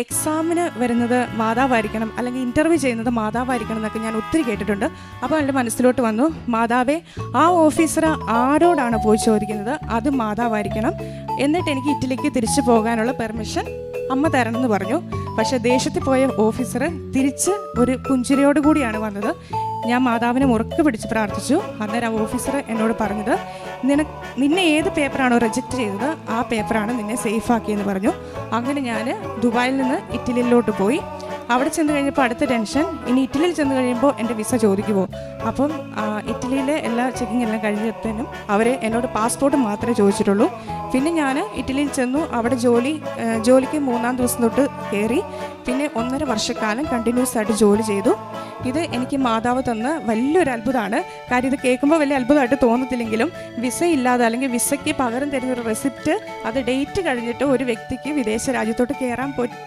എക്സാമിന് വരുന്നത് മാതാവായിരിക്കണം അല്ലെങ്കിൽ ഇന്റർവ്യൂ ചെയ്യുന്നത് മാതാവായിരിക്കണം എന്നൊക്കെ ഞാൻ ഒത്തിരി കേട്ടിട്ടുണ്ട്. അപ്പോൾ എന്റെ മനസ്സിലോട്ട് വന്നു മാതാവേ ആ ഓഫീസർ ആരോടാണ് പോയി ചോദിക്കുന്നത്? അത് മാതാവായിരിക്കണം. എന്നിട്ട് എനിക്ക് ഇറ്റലിക്ക് തിരിച്ചു പോകാനുള്ള പെർമിഷൻ അമ്മ തരണം എന്ന് പറഞ്ഞു. പക്ഷേ ദേശത്ത് പോയ ഓഫീസർ തിരിച്ച് ഒരു പുഞ്ചിരിയോട് കൂടിയാണ് വന്നത്. ഞാൻ മാതാവിനെ മുറുക്ക് പിടിച്ച് പ്രാർത്ഥിച്ചു. അന്നേരം ആ ഓഫീസർ എന്നോട് പറഞ്ഞത് നിന നിന്നെ ഏത് പേപ്പറാണോ റിജക്റ്റ് ചെയ്തത് ആ പേപ്പറാണ് നിന്നെ സേഫ് ആക്കിയെന്ന് പറഞ്ഞു. അങ്ങനെ ഞാൻ ദുബായിൽ നിന്ന് ഇറ്റലിയിലോട്ട് പോയി. അവിടെ ചെന്ന് കഴിഞ്ഞപ്പോൾ അടുത്ത ടെൻഷൻ ഇനി ഇറ്റലിയിൽ ചെന്ന് കഴിയുമ്പോൾ എന്റെ വിസ ചോദിക്കുമോ അപ്പം ഇറ്റലിയിലെ എല്ലാ ചെക്കിങ് എല്ലാം കഴിഞ്ഞപ്പോഴത്തേനും അവർ എന്നോട് പാസ്പോർട്ട് മാത്രമേ ചോദിച്ചിട്ടുള്ളൂ. പിന്നെ ഞാൻ ഇറ്റലിയിൽ ചെന്നു അവിടെ ജോലി ജോലിക്ക് മൂന്നാം ദിവസം തൊട്ട് കയറി പിന്നെ ഒന്നര വർഷക്കാലം കണ്ടിന്യൂസ് ആയിട്ട് ജോലി ചെയ്തു. ഇത് എനിക്ക് മാതാവ് തന്ന വലിയൊരു അത്ഭുതമാണ്. കാര്യം ഇത് കേൾക്കുമ്പോൾ വലിയ അത്ഭുതമായിട്ട് തോന്നത്തില്ലെങ്കിലും വിസ ഇല്ലാതെ അല്ലെങ്കിൽ വിസയ്ക്ക് പകരം തരുന്ന ഒരു റെസിപ്റ്റ് അത് ഡേറ്റ് കഴിഞ്ഞിട്ട് ഒരു വ്യക്തിക്ക് വിദേശ രാജ്യത്തോട്ട് കയറാൻ